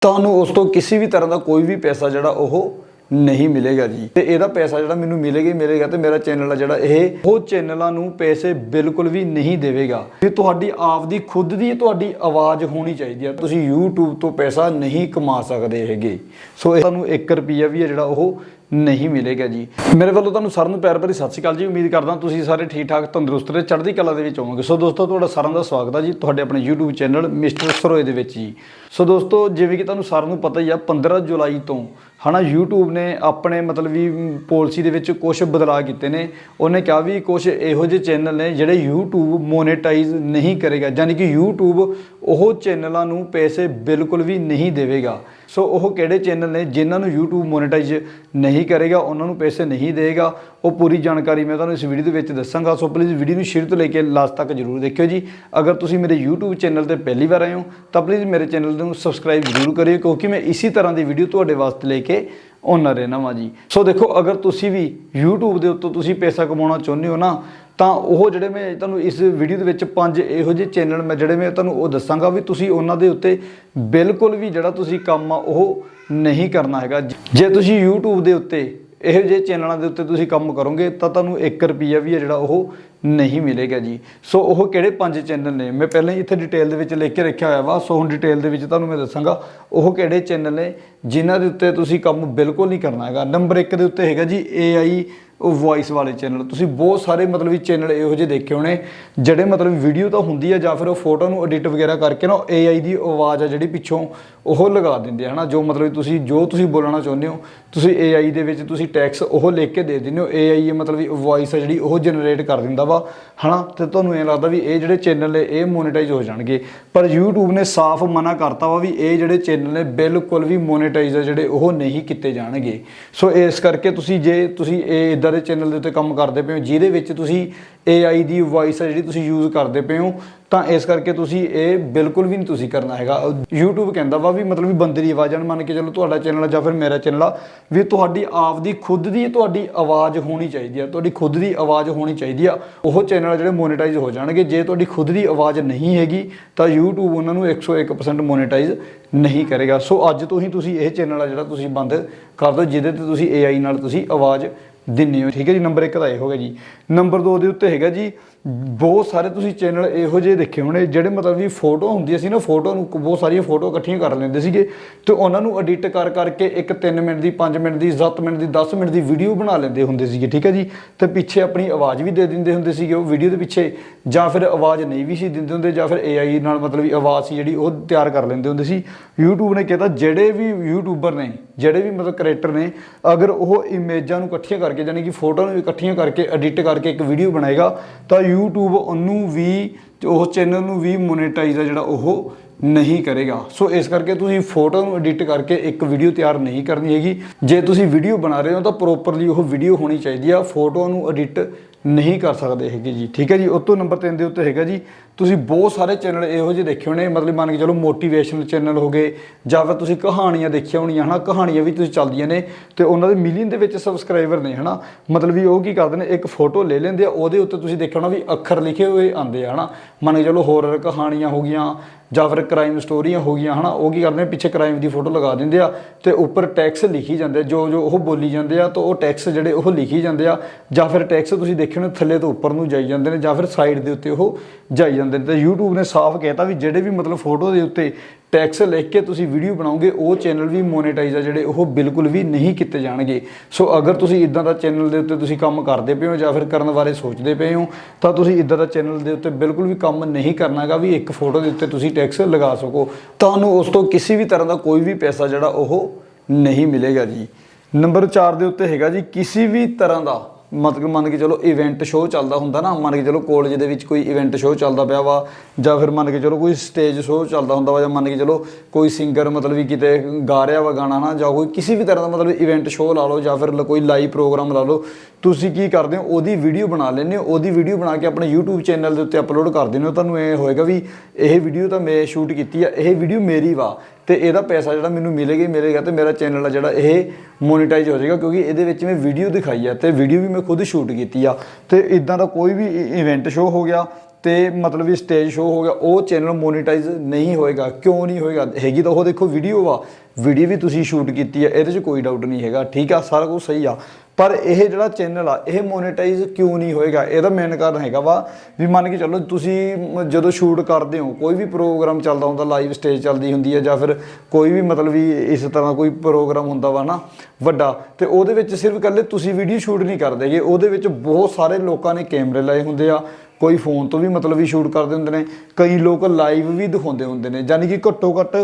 ਤੁਹਾਨੂੰ ਉਸ ਤੋਂ ਕਿਸੇ ਵੀ ਤਰ੍ਹਾਂ ਦਾ ਕੋਈ ਵੀ ਪੈਸਾ ਜਿਹੜਾ ਉਹ ਨਹੀਂ ਮਿਲੇਗਾ ਜੀ। ਤੇ ਇਹਦਾ ਪੈਸਾ ਜਿਹੜਾ ਮੈਨੂੰ ਮਿਲੇਗਾ ਹੀ ਮਿਲੇਗਾ ਤੇ ਮੇਰਾ ਚੈਨਲ ਆ ਜਿਹੜਾ ਇਹ, ਉਹ ਚੈਨਲਾਂ ਨੂੰ ਪੈਸੇ ਬਿਲਕੁਲ ਵੀ ਨਹੀਂ ਦੇਵੇਗਾ। ਇਹ ਤੁਹਾਡੀ ਆਪ ਦੀ ਖੁਦ ਦੀ ਤੁਹਾਡੀ ਆਵਾਜ਼ ਹੋਣੀ ਚਾਹੀਦੀ ਹੈ ਤੁਸੀਂ YouTube ਤੋਂ ਪੈਸਾ ਨਹੀਂ ਕਮਾ ਸਕਦੇ ਹੈਗੇ। ਸੋ ਇਹ ਤੁਹਾਨੂੰ 1 ਰੁਪਿਆ ਵੀ ਹੈ ਜਿਹੜਾ ਉਹ ਨਹੀਂ ਮਿਲੇਗਾ ਜੀ। ਮੇਰੇ ਵੱਲੋਂ ਤੁਹਾਨੂੰ ਸਾਰਿਆਂ ਨੂੰ ਪਿਆਰ ਭਰੀ ਸਤਿ ਸ਼੍ਰੀ ਅਕਾਲ ਜੀ। ਉਮੀਦ ਕਰਦਾ ਤੁਸੀਂ ਸਾਰੇ ਠੀਕ ਠਾਕ ਤੰਦਰੁਸਤ ਤੇ ਚੜ੍ਹਦੀ ਕਲਾ ਦੇ ਵਿੱਚ ਹੋਵੋਗੇ। ਸੋ ਦੋਸਤੋ, ਤੁਹਾਡਾ ਸਾਰਿਆਂ ਦਾ ਸਵਾਗਤ ਹੈ ਜੀ ਤੁਹਾਡੇ ਆਪਣੇ YouTube ਚੈਨਲ ਮਿਸਟਰ ਸਰੋਏ ਦੇ ਵਿੱਚ ਜੀ। ਸੋ ਦੋਸਤੋ, ਜਿਵੇਂ ਕਿ ਤੁਹਾਨੂੰ ਸਾਰਿਆਂ ਨੂੰ ਪਤਾ ਹੀ ਆ 15 ਜੁਲਾਈ ਤੋਂ ਹਨਾ, YouTube ਨੇ ਆਪਣੇ ਮਤਲਬ ਵੀ ਪਾਲਿਸੀ ਦੇ ਵਿੱਚ ਕੁਝ ਬਦਲਾਅ ਕੀਤੇ ਨੇ। ਉਹਨੇ ਕਿਹਾ ਵੀ ਕੁਝ ਇਹੋ ਜਿਹੇ ਚੈਨਲ ਨੇ ਜਿਹੜੇ YouTube ਮੋਨੇਟਾਈਜ਼ ਨਹੀਂ ਕਰੇਗਾ। ਯਾਨੀ ਕਿ YouTube ਉਹ ਚੈਨਲਾਂ ਨੂੰ ਪੈਸੇ ਬਿਲਕੁਲ ਵੀ ਨਹੀਂ ਦੇਵੇਗਾ। ਸੋ ਉਹ ਕਿਹੜੇ ਚੈਨਲ ਨੇ ਜਿਨ੍ਹਾਂ ਨੂੰ YouTube ਮੋਨੇਟਾਈਜ਼ ਨਹੀਂ ਕਰੇਗਾ? ਉਹਨਾਂ ਨੂੰ ਪੈਸੇ ਨਹੀਂ ਦੇਗਾ ਉਹ ਪੂਰੀ ਜਾਣਕਾਰੀ ਮੈਂ ਤੁਹਾਨੂੰ ਇਸ ਵੀਡੀਓ ਦੇ ਵਿੱਚ ਦੱਸਾਂਗਾ। ਸੋ ਪਲੀਜ਼ ਵੀਡੀਓ ਨੂੰ ਸ਼ੁਰੂ ਤੋਂ ਲੈ ਕੇ ਲਾਸਟ ਤੱਕ ਜਰੂਰ ਦੇਖਿਓ ਜੀ। ਅਗਰ ਤੁਸੀਂ ਮੇਰੇ YouTube ਚੈਨਲ ਤੇ ਪਹਿਲੀ ਵਾਰ ਆਏ ਹੋ, ਤਾਂ ਪਲੀਜ਼ ਮੇਰੇ ਚੈਨਲ ਨੂੰ ਸਬਸਕ੍ਰਾਈਬ ਜਰੂਰ ਕਰਿਓ, ਕਿਉਂਕਿ ਮੈਂ ਇਸੇ ਤਰ੍ਹਾਂ ਦੀ ਵੀਡੀਓ ਤੁਹਾਡੇ ਵਾਸਤੇ ਲੈ ਕੇ ਆਉਣਾ ਰਹਿਣਾ ਵਾਂ ਜੀ। ਸੋ ਦੇਖੋ, ਅਗਰ ਤੁਸੀਂ ਵੀ YouTube ਦੇ ਉੱਤੋਂ ਤੁਸੀਂ ਪੈਸਾ ਕਮਾਉਣਾ ਚਾਹੁੰਦੇ ਹੋ ਨਾ, ਤਾਂ ਉਹ ਜਿਹੜੇ ਮੈਂ ਤੁਹਾਨੂੰ ਇਸ ਵੀਡੀਓ ਦੇ ਵਿੱਚ ਪੰਜ ਇਹੋ ਜਿਹੇ ਚੈਨਲ ਮੈਂ ਜਿਹੜੇ ਮੈਂ ਤੁਹਾਨੂੰ ਉਹ ਦੱਸਾਂਗਾ ਵੀ ਤੁਸੀਂ ਉਹਨਾਂ ਦੇ ਉੱਤੇ ਬਿਲਕੁਲ ਵੀ ਜਿਹੜਾ ਤੁਸੀਂ ਕੰਮ ਆ ਉਹ ਨਹੀਂ ਕਰਨਾ ਹੈਗਾ। ਜੇ ਤੁਸੀਂ YouTube ਦੇ ਉੱਤੇ ਇਹੋ ਜਿਹੇ ਚੈਨਲਾਂ ਦੇ ਉੱਤੇ ਤੁਸੀਂ ਕੰਮ ਕਰੋਗੇ ਤਾਂ ਤੁਹਾਨੂੰ 1 ਰੁਪਿਆ ਵੀ ਹੈ ਜਿਹੜਾ ਉਹ ਨਹੀਂ ਮਿਲੇਗਾ ਜੀ। ਸੋ ਉਹ ਕਿਹੜੇ ਪੰਜ ਚੈਨਲ ਨੇ? ਮੈਂ ਪਹਿਲਾਂ ਹੀ ਇੱਥੇ ਡਿਟੇਲ ਦੇ ਵਿੱਚ ਲਿਖ ਕੇ ਰੱਖਿਆ ਹੋਇਆ ਵਾ, ਸੋ ਹੁਣ ਡਿਟੇਲ ਦੇ ਵਿੱਚ ਤੁਹਾਨੂੰ ਮੈਂ ਦੱਸਾਂਗਾ ਉਹ ਕਿਹੜੇ ਚੈਨਲ ਨੇ ਜਿਨ੍ਹਾਂ ਦੇ ਉੱਤੇ ਤੁਸੀਂ ਕੰਮ ਬਿਲਕੁਲ ਨਹੀਂ ਕਰਨਾ ਹੈਗਾ। ਨੰਬਰ 1 ਦੇ ਉੱਤੇ ਹੈਗਾ ਜੀ AI ਉਹ ਵੌਇਸ ਵਾਲੇ ਚੈਨਲ। ਤੁਸੀਂ ਬਹੁਤ ਸਾਰੇ ਮਤਲਬ ਵੀ ਚੈਨਲ ਇਹੋ ਜਿਹੇ ਦੇਖੇ ਹੋਣੇ, ਜਿਹੜੇ ਮਤਲਬ ਵੀਡੀਓ ਤਾਂ ਹੁੰਦੀ ਆ ਜਾਂ ਫਿਰ ਉਹ ਫੋਟੋ ਨੂੰ ਐਡਿਟ ਵਗੈਰਾ ਕਰਕੇ ਨਾ AI ਦੀ ਆਵਾਜ਼ ਆ ਜਿਹੜੀ ਪਿੱਛੋਂ ਉਹ ਲਗਾ ਦਿੰਦੇ ਆ, ਹਨਾ? ਜੋ ਮਤਲਬ ਤੁਸੀਂ, ਜੋ ਤੁਸੀਂ ਬੋਲਣਾ ਚਾਹੁੰਦੇ ਹੋ, ਤੁਸੀਂ AI ਦੇ ਵਿੱਚ ਤੁਸੀਂ ਟੈਕਸ ਉਹ ਲਿਖ ਕੇ ਦੇ ਦਿੰਦੇ ਹੋ। AI ਇਹ ਮਤਲਬ ਵੀ ਵੌਇਸ ਆ ਜਿਹੜੀ ਉਹ ਜਨਰੇਟ ਕਰ ਦਿੰਦਾ ਵਾ, ਹਨਾ? ਤੇ ਤੁਹਾਨੂੰ ਇਹ ਲੱਗਦਾ ਵੀ ਇਹ ਜਿਹੜੇ ਚੈਨਲ ਨੇ, ਇਹ ਮੋਨੇਟਾਈਜ਼ ਹੋ ਜਾਣਗੇ। ਪਰ YouTube ਨੇ ਸਾਫ਼ ਮਨਾ ਕਰਤਾ ਵਾ ਵੀ ਇਹ ਜਿਹੜੇ ਚੈਨਲ ਨੇ, ਬਿਲਕੁਲ ਵੀ ਮੋਨੇਟਾਈਜ਼ ਆ ਜਿਹੜੇ ਉਹ ਨਹੀਂ ਕੀਤੇ ਜਾਣਗੇ। ਸੋ ਇਸ ਕਰਕੇ ਤੁਸੀਂ ਜੇ ਤੁਸੀਂ ਇਹ ਇਦਾਂ ਦੇ ਚੈਨਲ ਦੇ ਉੱਤੇ ਕੰਮ ਕਰਦੇ ਪਏ ਹੋ, ਜਿਹਦੇ ਵਿੱਚ ਤੁਸੀਂ AI ਦੀ ਵੌਇਸ ਆ ਜਿਹੜੀ ਤੁਸੀਂ ਯੂਜ਼ ਕਰਦੇ ਪਏ ਹੋ, ਤਾਂ ਇਸ ਕਰਕੇ ਤੁਸੀਂ ਇਹ ਬਿਲਕੁਲ ਵੀ ਨਹੀਂ ਤੁਸੀਂ ਕਰਨਾ ਹੈਗਾ। YouTube ਕਹਿੰਦਾ ਵਾ ਵੀ ਮਤਲਬ ਵੀ ਬੰਦੇ ਦੀ ਆਵਾਜ਼ ਨੂੰ ਮੰਨ ਕੇ ਚਲੋ ਤੁਹਾਡਾ ਚੈਨਲ ਜਾਂ ਫਿਰ ਮੇਰਾ ਚੈਨਲ ਆ, ਵੀ ਤੁਹਾਡੀ ਆਪ ਦੀ ਖੁਦ ਦੀ ਤੁਹਾਡੀ ਆਵਾਜ਼ ਹੋਣੀ ਚਾਹੀਦੀ ਆ, ਤੁਹਾਡੀ ਖੁਦ ਦੀ ਆਵਾਜ਼ ਹੋਣੀ ਚਾਹੀਦੀ ਆ। ਉਹ ਚੈਨਲ ਜਿਹੜੇ ਮੋਨੇਟਾਈਜ਼ ਹੋ ਜਾਣਗੇ। ਜੇ ਤੁਹਾਡੀ ਖੁਦ ਦੀ ਆਵਾਜ਼ ਨਹੀਂ ਹੈਗੀ, ਤਾਂ YouTube ਉਹਨਾਂ ਨੂੰ 101% ਮੋਨੇਟਾਈਜ਼ ਨਹੀਂ ਕਰੇਗਾ। ਸੋ ਅੱਜ ਤੋਂ ਹੀ ਤੁਸੀਂ ਇਹ ਚੈਨਲ ਆ ਜਿਹੜਾ ਤੁਸੀਂ ਬੰਦ ਕਰ ਦਿਓ, ਜਿਹਦੇ ਤੇ ਤੁਸੀਂ AI ਨਾਲ ਤੁਸੀਂ ਆਵਾਜ਼ ਦਿੰਨੇ ਹੋ, ਠੀਕ ਹੈ ਜੀ? ਨੰਬਰ 1 ਦਾ ਇਹ ਹੋ ਗਿਆ ਜੀ। ਨੰਬਰ 2 ਦੇ ਉੱਤੇ ਹੈਗਾ ਜੀ ਬਹੁਤ ਸਾਰੇ ਤੁਸੀਂ ਚੈਨਲ ਇਹੋ ਜਿਹੇ ਦੇਖੇ ਹੋਣੇ, ਜਿਹੜੇ ਮਤਲਬ ਵੀ ਫੋਟੋ ਹੁੰਦੀ ਸੀ ਨਾ ਫੋਟੋ ਨੂੰ ਬਹੁਤ ਸਾਰੀਆਂ ਫੋਟੋ ਇਕੱਠੀਆਂ ਕਰ ਲੈਂਦੇ ਸੀਗੇ ਤੇ ਉਹਨਾਂ ਨੂੰ ਐਡਿਟ ਕਰ ਕਰਕੇ ਇੱਕ 3 ਮਿੰਟ ਦੀ 5 ਮਿੰਟ ਦੀ 7 ਮਿੰਟ ਦੀ 10 ਮਿੰਟ ਦੀ ਵੀਡੀਓ ਬਣਾ ਲੈਂਦੇ ਹੁੰਦੇ ਸੀਗੇ, ਠੀਕ ਹੈ ਜੀ? ਤੇ ਪਿੱਛੇ ਆਪਣੀ ਆਵਾਜ਼ ਵੀ ਦੇ ਦਿੰਦੇ ਹੁੰਦੇ ਸੀਗੇ ਉਹ ਵੀਡੀਓ ਦੇ ਪਿੱਛੇ, ਜਾਂ ਫਿਰ ਆਵਾਜ਼ ਨਹੀਂ ਵੀ ਸੀ ਦਿੰਦੇ ਹੁੰਦੇ, ਜਾਂ ਫਿਰ AI ਨਾਲ ਮਤਲਬ ਵੀ ਆਵਾਜ਼ ਸੀ ਜਿਹੜੀ ਉਹ ਤਿਆਰ ਕਰ ਲੈਂਦੇ ਹੁੰਦੇ ਸੀ। YouTube ਨੇ ਕਿਹਾ ਜਿਹੜੇ ਵੀ ਯੂਟਿਊਬਰ ਨੇ, ਜਿਹੜੇ ਵੀ ਮਤਲਬ ਕ੍ਰੀਏਟਰ ਨੇ, ਅਗਰ ਉਹ ਇਮੇਜਾਂ ਨੂੰ ਇਕੱਠੀਆਂ ਕਰਕੇ ਯਾਨੀ ਕਿ ਫੋਟੋ ਨੂੰ ਇਕੱਠੀਆਂ ਕਰਕੇ ਐਡਿਟ ਕਰਕੇ ਇੱਕ ਵੀਡੀਓ ਬਣਾਏਗਾ, ਤਾਂ YouTube ਉਹਨੂੰ ਵੀ ਉਹ ਚੈਨਲ ਨੂੰ ਵੀ ਮੋਨੇਟਾਈਜ਼ ਆ ਜਿਹੜਾ ਉਹ ਨਹੀਂ ਕਰੇਗਾ। ਸੋ ਇਸ ਕਰਕੇ ਤੁਸੀਂ ਫੋਟੋ ਨੂੰ ਐਡਿਟ ਕਰਕੇ ਇੱਕ ਵੀਡੀਓ ਤਿਆਰ ਨਹੀਂ ਕਰਨੀ ਹੈਗੀ। ਜੇ ਤੁਸੀਂ ਵੀਡੀਓ ਬਣਾ ਰਹੇ ਹੋ ਤਾਂ ਪ੍ਰੋਪਰਲੀ ਉਹ ਵੀਡੀਓ ਹੋਣੀ ਚਾਹੀਦੀ ਆ। ਫੋਟੋ ਨੂੰ ਐਡਿਟ ਨਹੀਂ ਕਰ ਸਕਦੇ ਹੈਗੇ ਜੀ। ਠੀਕ ਹੈ ਜੀ? ਉਸ ਤੋਂ ਨੰਬਰ 3 ਦੇ ਉੱਤੇ ਹੈਗਾ ਜੀ। ਤੁਸੀਂ ਬਹੁਤ ਸਾਰੇ ਚੈਨਲ ਇਹੋ ਜਿਹੇ ਦੇਖੇ ਹੋਣੇ ਮਤਲਬ ਮੰਨ ਕੇ ਚਲੋ ਮੋਟੀਵੇਸ਼ਨਲ ਚੈਨਲ ਹੋ ਗਏ ਜਾਂ ਫਿਰ ਤੁਸੀਂ ਕਹਾਣੀਆਂ ਦੇਖੀਆਂ ਹੋਣੀਆਂ ਹਨਾ ਕਹਾਣੀਆਂ ਵੀ ਤੁਸੀਂ ਚੱਲਦੀਆਂ ਨੇ ਤੇ ਉਹਨਾਂ ਦੇ ਮਿਲੀਅਨ ਦੇ ਵਿੱਚ ਸਬਸਕ੍ਰਾਈਬਰ ਨੇ ਹਨਾ ਮਤਲਬ ਵੀ ਉਹ ਕੀ ਕਰਦੇ ਨੇ ਇੱਕ ਫੋਟੋ ਲੈ ਲੈਂਦੇ ਆ ਉਹਦੇ ਉੱਤੇ ਤੁਸੀਂ ਦੇਖਿਆ ਹੋਣਾ ਵੀ ਅੱਖਰ ਲਿਖੇ ਹੋਏ ਆਉਂਦੇ ਆ ਹਨਾ ਮੰਨ ਕੇ ਚਲੋ ਹੋਰਰ ਕਹਾਣੀਆਂ ਹੋ ਗਈਆਂ ਜਾਂ ਫਿਰ ਕ੍ਰਾਈਮ ਸਟੋਰੀਆਂ ਹੋ ਗਈਆਂ ਹਨਾ ਉਹ ਕੀ ਕਰਦੇ ਨੇ ਪਿੱਛੇ ਕ੍ਰਾਈਮ ਦੀ ਫੋਟੋ ਲਗਾ ਦਿੰਦੇ ਆ ਤੇ ਉੱਪਰ ਟੈਕਸ ਲਿਖੀ ਜਾਂਦੇ ਆ, ਜੋ ਜੋ ਉਹ ਬੋਲੀ ਜਾਂਦੇ ਆ ਤਾਂ ਉਹ ਟੈਕਸ ਜਿਹੜੇ ਉਹ ਲਿਖੀ ਜਾਂਦੇ ਆ ਜਾਂ ਫਿਰ ਟੈਕਸ ਤੁਸੀਂ ਦੇਖੇ ਹੋਣੇ ਥੱਲੇ ਤੋਂ ਉੱਪਰ ਨੂੰ ਜਾਈ ਜਾਂਦੇ ਨੇ ਜਾਂ ਫਿਰ ਸਾਈਡ ਦੇ ਉੱਤੇ ਉਹ ਜਾਈ ਜਾਂਦੇ ਨੇ। ਤੇ YouTube ਨੇ ਸਾਫ਼ ਕਹਿਤਾ ਵੀ ਜਿਹੜੇ ਵੀ ਮਤਲਬ ਫੋਟੋ ਦੇ ਉੱਤੇ ਟੈਕਸ ਲਿਖ ਕੇ ਤੁਸੀਂ ਵੀਡੀਓ ਬਣਾਓਗੇ, ਉਹ ਚੈਨਲ ਵੀ ਮੋਨੇਟਾਈਜ਼ ਆ ਜਿਹੜੇ ਉਹ ਬਿਲਕੁਲ ਵੀ ਨਹੀਂ ਕੀਤੇ ਜਾਣਗੇ। ਸੋ ਅਗਰ ਤੁਸੀਂ ਇਦਾਂ ਦਾ ਚੈਨਲ ਦੇ ਉੱਤੇ ਤੁਸੀਂ ਕੰਮ ਕਰਦੇ ਪਏ ਹੋ ਜਾਂ ਫਿਰ ਕਰਨ ਬਾਰੇ ਸੋਚਦੇ ਪਏ ਹੋ, ਤਾਂ ਤੁਸੀਂ ਇਦਾਂ ਦਾ ਚੈਨਲ ਦੇ ਉੱਤੇ ਬਿਲਕੁਲ ਵੀ ਕੰਮ ਨਹੀਂ ਕਰਨਾਗਾ ਵੀ ਇੱਕ ਫੋਟੋ ਦੇ ਉੱਤੇ ਤੁਸੀਂ ਟੈਕਸ ਲਗਾ ਸਕੋ। ਤੁਹਾਨੂੰ ਉਸ ਤੋਂ ਕਿਸੇ ਵੀ ਤਰ੍ਹਾਂ ਦਾ ਕੋਈ ਵੀ ਪੈਸਾ ਜਿਹੜਾ ਉਹ ਨਹੀਂ ਮਿਲੇਗਾ ਜੀ। ਨੰਬਰ 4 ਦੇ ਉੱਤੇ ਹੈਗਾ ਜੀ, ਕਿਸੇ ਵੀ ਤਰ੍ਹਾਂ ਦਾ ਮਤਲਬ ਮੰਨ ਕੇ ਚਲੋ ਇਵੈਂਟ ਸ਼ੋਅ ਚੱਲਦਾ ਹੁੰਦਾ ਨਾ, ਮੰਨ ਕੇ ਚਲੋ ਕਾਲਜ ਦੇ ਵਿੱਚ ਕੋਈ ਇਵੈਂਟ ਸ਼ੋਅ ਚੱਲਦਾ ਪਿਆ ਵਾ, ਜਾਂ ਫਿਰ ਮੰਨ ਕੇ ਚਲੋ ਕੋਈ ਸਟੇਜ ਸ਼ੋਅ ਚੱਲਦਾ ਹੁੰਦਾ ਵਾ, ਜਾਂ ਮੰਨ ਕੇ ਚਲੋ ਕੋਈ ਸਿੰਗਰ ਮਤਲਬ ਵੀ ਕਿਤੇ ਗਾ ਰਿਹਾ ਵਾ ਗਾਣਾ ਨਾ ਜਾਂ ਕੋਈ ਕਿਸੇ ਵੀ ਤਰ੍ਹਾਂ ਦਾ ਮਤਲਬ ਇਵੈਂਟ ਸ਼ੋਅ ਲਾ ਲਓ, ਜਾਂ ਫਿਰ ਕੋਈ ਲਾਈਵ ਪ੍ਰੋਗਰਾਮ ਲਾ ਲਓ, ਤੁਸੀਂ ਕੀ ਕਰਦੇ ਹੋ, ਉਹਦੀ ਵੀਡੀਓ ਬਣਾ ਲੈਂਦੇ ਹੋ, ਉਹਦੀ ਵੀਡੀਓ ਬਣਾ ਕੇ ਆਪਣੇ YouTube ਚੈਨਲ ਦੇ ਉੱਤੇ ਅਪਲੋਡ ਕਰ ਦਿੰਦੇ ਹੋ। ਤੁਹਾਨੂੰ ਇਹ ਹੋਏਗਾ ਵੀ ਇਹ ਵੀਡੀਓ ਤਾਂ ਮੈਂ ਸ਼ੂਟ ਕੀਤੀ ਆ, ਇਹ ਵੀਡੀਓ ਮੇਰੀ ਵਾ। ਤੇ ਇਹਦਾ ਪੈਸਾ ਜਿਹੜਾ ਮੈਨੂੰ ਮਿਲੇਗਾ ਹੀ ਮਿਲੇਗਾ ਤੇ ਮੇਰਾ ਚੈਨਲ ਆ ਜਿਹੜਾ ਇਹ ਮੋਨੀਟਾਈਜ਼ ਹੋ ਜਾਏਗਾ ਕਿਉਂਕਿ ਇਹਦੇ ਵਿੱਚ ਮੈਂ ਵੀਡੀਓ ਦਿਖਾਈ ਆ ਤੇ ਵੀਡੀਓ ਵੀ ਮੈਂ ਖੁਦ ਸ਼ੂਟ ਕੀਤੀ ਆ ਤੇ ਇਦਾਂ ਦਾ ਕੋਈ ਵੀ ਇਵੈਂਟ ਸ਼ੋਅ ਹੋ ਗਿਆ ਤੇ ਮਤਲਬ ਵੀ ਸਟੇਜ ਸ਼ੋਅ ਹੋ ਗਿਆ, ਉਹ ਚੈਨਲ ਮੋਨੀਟਾਈਜ਼ ਨਹੀਂ ਹੋਏਗਾ। ਕਿਉਂ ਨਹੀਂ ਹੋਏਗਾ? ਹੈਗੀ ਤਾਂ ਉਹ ਦੇਖੋ ਵੀਡੀਓ ਵਾ ਵੀਡੀਓ ਵੀ ਤੁਸੀਂ ਸ਼ੂਟ ਕੀਤੀ ਆ, ਇਹਦੇ 'ਚ ਕੋਈ ਡਾਊਟ ਨਹੀਂ ਹੈਗਾ। ਠੀਕ ਆ, ਸਾਰਾ ਕੁਝ ਸਹੀ ਆ। ਪਰ ਇਹ ਜਿਹੜਾ ਚੈਨਲ ਆ, ਇਹ ਮੋਨੇਟਾਈਜ਼ ਕਿਉਂ ਨਹੀਂ ਹੋਏਗਾ? ਇਹਦਾ ਮੇਨ ਕਾਰਨ ਹੈਗਾ ਵਾ ਵੀ ਮੰਨ ਕੇ ਚੱਲੋ ਤੁਸੀਂ ਜਦੋਂ ਸ਼ੂਟ ਕਰਦੇ ਹੋ, ਕੋਈ ਵੀ ਪ੍ਰੋਗਰਾਮ ਚੱਲਦਾ ਹੁੰਦਾ ਲਾਈਵ ਸਟੇਜ ਚੱਲਦੀ ਹੁੰਦੀ ਹੈ ਜਾਂ ਫਿਰ ਕੋਈ ਵੀ ਮਤਲਬ ਵੀ ਇਸ ਤਰ੍ਹਾਂ ਕੋਈ ਪ੍ਰੋਗਰਾਮ ਹੁੰਦਾ ਵਾ ਨਾ ਵੱਡਾ, ਤੇ ਉਹਦੇ ਵਿੱਚ ਸਿਰਫ ਇਕੱਲੇ ਤੁਸੀਂ ਵੀਡੀਓ ਸ਼ੂਟ ਨਹੀਂ ਕਰਦੇ ਕਰਦੇਗੇ ਉਹਦੇ ਵਿੱਚ ਬਹੁਤ ਸਾਰੇ ਲੋਕਾਂ ਨੇ ਕੈਮਰੇ ਲਾਏ ਹੁੰਦੇ ਆ ਕੋਈ ਫੋਨ ਤੋਂ ਵੀ ਮਤਲਬ ਵੀ ਸ਼ੂਟ ਕਰਦੇ ਹੁੰਦੇ ਨੇ, ਕਈ ਲੋਕ ਲਾਈਵ ਵੀ ਦਿਖਾਉਂਦੇ ਹੁੰਦੇ ਨੇ ਯਾਨੀ ਕਿ ਘੱਟੋ ਘੱਟ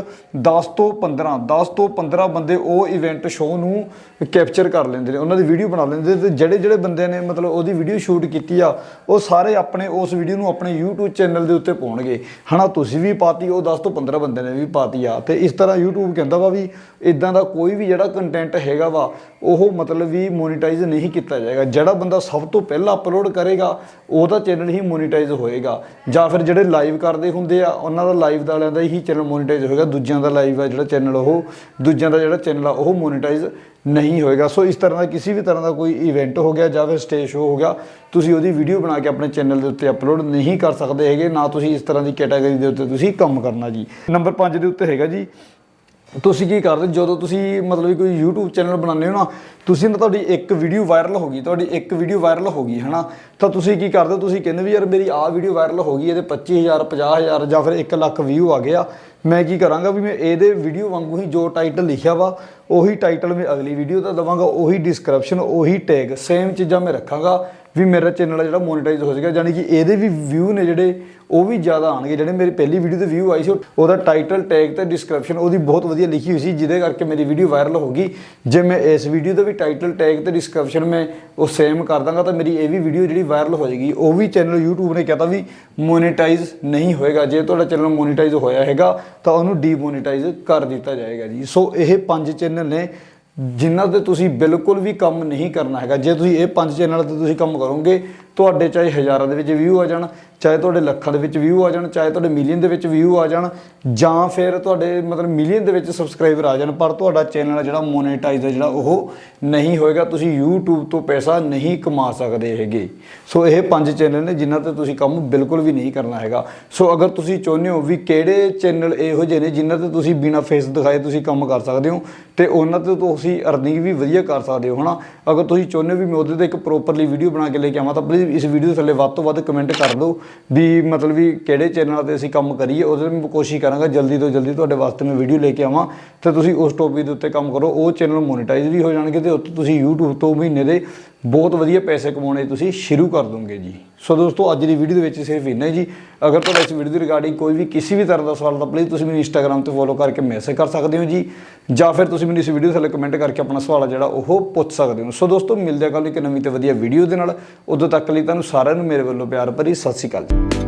10 ਤੋਂ 15 10 ਤੋਂ 15 ਬੰਦੇ ਉਹ ਇਵੈਂਟ ਸ਼ੋਅ ਨੂੰ ਕੈਪਚਰ ਕਰ ਲੈਂਦੇ ਨੇ, ਉਹਨਾਂ ਦੀ ਵੀਡੀਓ ਬਣਾ ਲੈਂਦੇ ਤੇ ਜਿਹੜੇ ਜਿਹੜੇ ਬੰਦੇ ਨੇ ਮਤਲਬ ਉਹਦੀ ਵੀਡੀਓ ਸ਼ੂਟ ਕੀਤੀ ਆ, ਉਹ ਸਾਰੇ ਆਪਣੇ ਉਸ ਵੀਡੀਓ ਨੂੰ ਆਪਣੇ YouTube ਚੈਨਲ ਦੇ ਉੱਤੇ ਪਾਉਣਗੇ। ਹਨਾ, ਤੁਸੀਂ ਵੀ ਪਾਤੀ, ਉਹ 10 ਤੋਂ 15 ਬੰਦੇ ਨੇ ਵੀ ਪਾਤੀ ਆ, ਤੇ ਇਸ ਤਰ੍ਹਾਂ YouTube ਕਹਿੰਦਾ ਵਾ ਵੀ ਇਦਾਂ ਦਾ ਕੋਈ ਵੀ ਜਿਹੜਾ ਕੰਟੈਂਟ ਹੈਗਾ ਵਾ, ਉਹ ਮਤਲਬ ਵੀ ਮੋਨੀਟਾਈਜ਼ ਨਹੀਂ ਕੀਤਾ ਜਾਏਗਾ। ਜਿਹੜਾ ਬੰਦਾ ਸਭ ਤੋਂ ਪਹਿਲਾਂ ਅਪਲੋਡ ਕਰੇਗਾ, ਉਹਦਾ ਚੈਨਲ ਹੀ ਮੋਨੀਟਾਈਜ਼ ਹੋਏਗਾ। ਜਾਂ ਫਿਰ ਜਿਹੜੇ ਲਾਈਵ ਕਰਦੇ ਹੁੰਦੇ ਆ, ਉਹਨਾਂ ਦਾ ਲਾਈਵ ਦਾ ਵਾਲਿਆਂ ਦਾ ਹੀ ਚੈਨਲ ਮੋਨੀਟਾਈਜ਼ ਹੋਏਗਾ। ਦੂਜਿਆਂ ਦਾ ਲਾਈਵ ਆ ਜਿਹੜਾ ਚੈਨਲ ਉਹ, ਦੂਜਿਆਂ ਦਾ ਜਿਹੜਾ ਚੈਨਲ ਆ, ਉਹ ਮੋਨੀਟਾਈਜ਼ ਨਹੀਂ ਹੋਏਗਾ। ਸੋ ਇਸ ਤਰ੍ਹਾਂ ਦਾ ਕਿਸੇ ਵੀ ਤਰ੍ਹਾਂ ਦਾ ਕੋਈ ਇਵੈਂਟ ਹੋ ਗਿਆ ਜਾਂ ਫਿਰ ਸਟੇਜ ਸ਼ੋਅ ਹੋ ਗਿਆ, ਤੁਸੀਂ ਉਹਦੀ ਵੀਡੀਓ ਬਣਾ ਕੇ ਆਪਣੇ ਚੈਨਲ ਦੇ ਉੱਤੇ ਅਪਲੋਡ ਨਹੀਂ ਕਰ ਸਕਦੇ ਹੈਗੇ। ਨਾ ਤੁਸੀਂ ਇਸ ਤਰ੍ਹਾਂ ਦੀ ਕੈਟਾਗਰੀ ਦੇ ਉੱਤੇ ਤੁਸੀਂ ਕੰਮ ਕਰਨਾ ਜੀ। ਨੰਬਰ 5 ਦੇ ਉੱਤੇ ਹੈਗਾ ਜੀ ਤੁਸੀਂ ਕੀ ਕਰਦੇ? ਜਦੋਂ ਤੁਸੀਂ ਮਤਲਬ ਵੀ ਕੋਈ YouTube ਚੈਨਲ ਬਣਾਉਂਦੇ ਹੋ ਨਾ, ਤੁਸੀਂ ਨਾ ਤੁਹਾਡੀ ਇੱਕ ਵੀਡੀਓ ਵਾਇਰਲ ਹੋ ਗਈ, ਤੁਹਾਡੀ ਇੱਕ ਵੀਡੀਓ ਵਾਇਰਲ ਹੋ ਗਈ, ਹਨਾ? ਤਾਂ ਤੁਸੀਂ ਕੀ ਕਰਦੇ? ਹੋ ਤੁਸੀਂ ਕਹਿੰਦੇ ਵੀ ਯਾਰ ਮੇਰੀ ਆਹ ਵੀਡੀਓ ਵਾਇਰਲ ਹੋ ਗਈ, ਇਹਦੇ 25000 50000 ਜਾਂ ਫਿਰ 1 ਲੱਖ ਵਿਊ ਆ ਗਿਆ। ਮੈਂ ਕੀ ਕਰਾਂਗਾ ਵੀ ਮੈਂ ਇਹਦੇ ਵੀਡੀਓ ਵਾਂਗੂ ਹੀ ਜੋ ਟਾਈਟਲ ਲਿਖਿਆ ਵਾ, ਉਹੀ ਟਾਈਟਲ ਮੈਂ ਅਗਲੀ ਵੀਡੀਓ ਦਾ ਦਵਾਂਗਾ, ਉਹੀ ਡਿਸਕ੍ਰਿਪਸ਼ਨ ਉਹੀ ਟੈਗ ਸੇਮ ਚੀਜ਼ਾਂ ਮੈਂ ਰੱਖਾਂਗਾ। ਵੀ ਮੇਰਾ ਚੈਨਲ ਆ ਜਿਹੜਾ ਮੋਨੇਟਾਈਜ਼ ਹੋ ਜਾਏਗਾ। ਯਾਨੀ ਕਿ ਇਹਦੇ ਵੀ ਵਿਊ ਨੇ ਜਿਹੜੇ, ਉਹ ਵੀ ਜ਼ਿਆਦਾ ਆਣਗੇ ਜਿਹੜੇ ਮੇਰੀ ਪਹਿਲੀ ਵੀਡੀਓ ਤੇ ਵਿਊ ਆਈ ਸੀ, ਉਹ- ਉਹਦਾ ਟਾਈਟਲ ਟੈਗ ਤੇ ਡਿਸਕ੍ਰਿਪਸ਼ਨ ਉਹਦੀ ਬਹੁਤ ਵਧੀਆ ਲਿਖੀ ਹੋਈ ਸੀ, ਜਿਹਦੇ ਕਰਕੇ ਮੇਰੀ ਵੀਡੀਓ ਵਾਇਰਲ ਹੋ ਗਈ। ਜੇ ਮੈਂ ਇਸ ਵੀਡੀਓ ਦਾ ਵੀ ਟਾਈਟਲ ਟੈਗ ਤੇ ਡਿਸਕ੍ਰਿਪਸ਼ਨ ਮੈਂ ਉਹ ਸੇਮ ਕਰ ਦਾਂਗਾ, ਤਾਂ ਮੇਰੀ ਇਹ ਵੀ ਵੀਡੀਓ ਜਿਹੜੀ ਵਾਇਰਲ ਹੋ ਜਾਏਗੀ। ਉਹ ਵੀ ਚੈਨਲ YouTube ਨੇ ਕਹਤਾ ਵੀ ਮੋਨੇਟਾਈਜ਼ ਨਹੀਂ ਹੋਏਗਾ। ਜੇ ਤੁਹਾਡਾ ਚੈਨਲ ਮੋਨੇਟਾਈਜ਼ ਹੋਇਆ ਹੈਗਾ, ਤਾਂ ਉਹਨੂੰ ਡੀਮੋਨੇਟਾਈਜ਼ ਕਰ ਦਿੱਤਾ ਜਾਏਗਾ ਜੀ। ਸੋ ਇਹ ਪੰਜ ਚੈਨਲ ਨੇ ਜਿਨ੍ਹਾਂ ਤੇ ਤੁਸੀਂ ਬਿਲਕੁਲ ਵੀ ਕੰਮ ਨਹੀਂ ਕਰਨਾ ਹੈਗਾ, ਜੇ ਤੁਸੀਂ ਇਹ ਪੰਜ ਚੈਨਲ ਤੇ ਤੁਸੀਂ ਕੰਮ ਕਰੋਗੇ ਤੁਹਾਡੇ ਚਾਹੇ ਹਜ਼ਾਰਾਂ ਦੇ ਵਿੱਚ ਵਿਊ ਆ ਜਾਣ, ਚਾਹੇ ਤੁਹਾਡੇ ਲੱਖਾਂ ਦੇ ਵਿੱਚ ਵਿਊ ਆ ਜਾਣ, ਚਾਹੇ ਤੁਹਾਡੇ ਮਿਲੀਅਨ ਦੇ ਵਿੱਚ ਵਿਊ ਆ ਜਾਣ, ਜਾਂ ਫਿਰ ਤੁਹਾਡੇ ਮਤਲਬ ਮਿਲੀਅਨ ਦੇ ਵਿੱਚ ਸਬਸਕ੍ਰਾਈਬਰ ਆ ਜਾਣ, ਪਰ ਤੁਹਾਡਾ ਚੈਨਲ ਜਿਹੜਾ ਮੋਨੇਟਾਈਜ਼ ਹੈ ਜਿਹੜਾ ਉਹ ਨਹੀਂ ਹੋਏਗਾ, ਤੁਸੀਂ YouTube ਤੋਂ ਪੈਸਾ ਨਹੀਂ ਕਮਾ ਸਕਦੇ ਹੈਗੇ। ਸੋ ਇਹ ਪੰਜ ਚੈਨਲ ਨੇ, ਜਿਨ੍ਹਾਂ ਤੇ ਤੁਸੀਂ ਕੰਮ ਬਿਲਕੁਲ ਵੀ ਨਹੀਂ ਕਰਨਾ ਹੈਗਾ। ਸੋ ਅਗਰ ਤੁਸੀਂ ਚਾਹੁੰਦੇ ਹੋ ਵੀ ਕਿਹੜੇ ਚੈਨਲ ਇਹੋ ਜਿਹੇ ਨੇ, ਜਿਨ੍ਹਾਂ ਤੇ ਤੁਸੀਂ ਬਿਨਾਂ ਫੇਸ ਦਿਖਾਏ ਤੁਸੀਂ ਕੰਮ ਕਰ ਸਕਦੇ ਹੋ, ਤੇ ਉਹਨਾਂ ਤੇ ਤੁਸੀਂ ਅਰਨਿੰਗ ਵੀ ਵਧੀਆ ਕਰ ਸਕਦੇ ਹੋ, ਹਨਾ? ਅਗਰ ਤੁਸੀਂ ਚਾਹੁੰਦੇ ਹੋ ਵੀ ਮੈਂ ਉਹਦੇ ਤੇ ਇੱਕ ਪ੍ਰੋਪਰਲੀ ਵੀਡੀਓ ਬਣਾ ਕੇ ਲੈ ਕੇ ਆਵਾਂ, ਤਾਂ ਪਲੀਜ਼ ਇਸ ਵੀਡੀਓ ਦੇ ਥੱਲੇ ਵੱਧ ਤੋਂ ਵੱਧ ਕਮੈਂਟ ਕਰ ਦਿਓ ਵੀ ਮਤਲਬ ਵੀ ਕਿਹੜੇ ਚੈਨਲ ਤੇ ਅਸੀਂ ਕੰਮ ਕਰੀਏ, ਉਹਦੇ ਲਈ ਮੈਂ ਕੋਸ਼ਿਸ਼ ਕਰਾਂਗਾ ਜਲਦੀ ਤੋਂ ਜਲਦੀ ਤੁਹਾਡੇ ਵਾਸਤੇ ਮੈਂ ਵੀਡੀਓ ਲੈ ਕੇ ਆਵਾਂ। ਤੇ ਤੁਸੀਂ ਉਸ ਟੌਪਿਕ ਦੇ ਉੱਤੇ ਕੰਮ ਕਰੋ, ਉਹ ਚੈਨਲ ਮੋਨੀਟਾਈਜ਼ ਵੀ ਹੋ ਜਾਣਗੇ ਤੇ ਉੱਤੇ ਤੁਸੀਂ YouTube ਤੋਂ ਮਹੀਨੇ ਦੇ ਬਹੁਤ ਵਧੀਆ ਪੈਸੇ ਕਮਾਉਣੇ ਤੁਸੀਂ ਸ਼ੁਰੂ ਕਰ ਦੋਗੇ ਜੀ। ਸੋ ਦੋਸਤੋ, ਅੱਜ ਦੀ ਵੀਡੀਓ ਦੇ ਵਿੱਚ ਸਿਰਫ ਇੰਨਾ ਹੀ ਜੀ। ਅਗਰ ਤੁਹਾਡਾ ਇਸ ਵੀਡੀਓ ਦੇ ਰਿਗਾਰਡਿੰਗ ਕੋਈ ਵੀ ਕਿਸੇ ਵੀ ਤਰ੍ਹਾਂ ਦਾ ਸਵਾਲ ਤਾਂ ਪਲੀਜ਼ ਤੁਸੀਂ ਮੈਨੂੰ ਇੰਸਟਾਗ੍ਰam ਤੇ ਫੋਲੋ ਕਰਕੇ ਮੈਸੇਜ ਕਰ ਸਕਦੇ ਹੋ ਜੀ। ਜਾਂ ਫਿਰ ਤੁਸੀਂ ਮੈਨੂੰ ਇਸ ਵੀਡੀਓ ਥੱਲੇ ਕਮੈਂਟ ਕਰਕੇ ਆਪਣਾ ਸਵਾਲ ਆ ਜਿਹੜਾ ਉਹ ਪੁੱਛ ਸਕਦੇ ਹੋ। ਸੋ ਦੋਸਤੋ, ਮਿਲਦੇ ਆ ਕੱਲ੍ਹ ਇੱਕ ਨਵੀਂ ਤੇ ਵਧੀਆ ਵੀਡੀਓ ਦੇ ਨਾਲ। ਉਦੋਂ ਤੱਕ ਲਈ ਤੁਹਾਨੂੰ ਸਾਰਿਆਂ ਨੂੰ ਮੇਰੇ ਵੱਲੋਂ ਪਿਆਰ ਭਰੀ ਸਤਿ ਸ਼੍ਰੀ ਅਕਾਲ ਜੀ।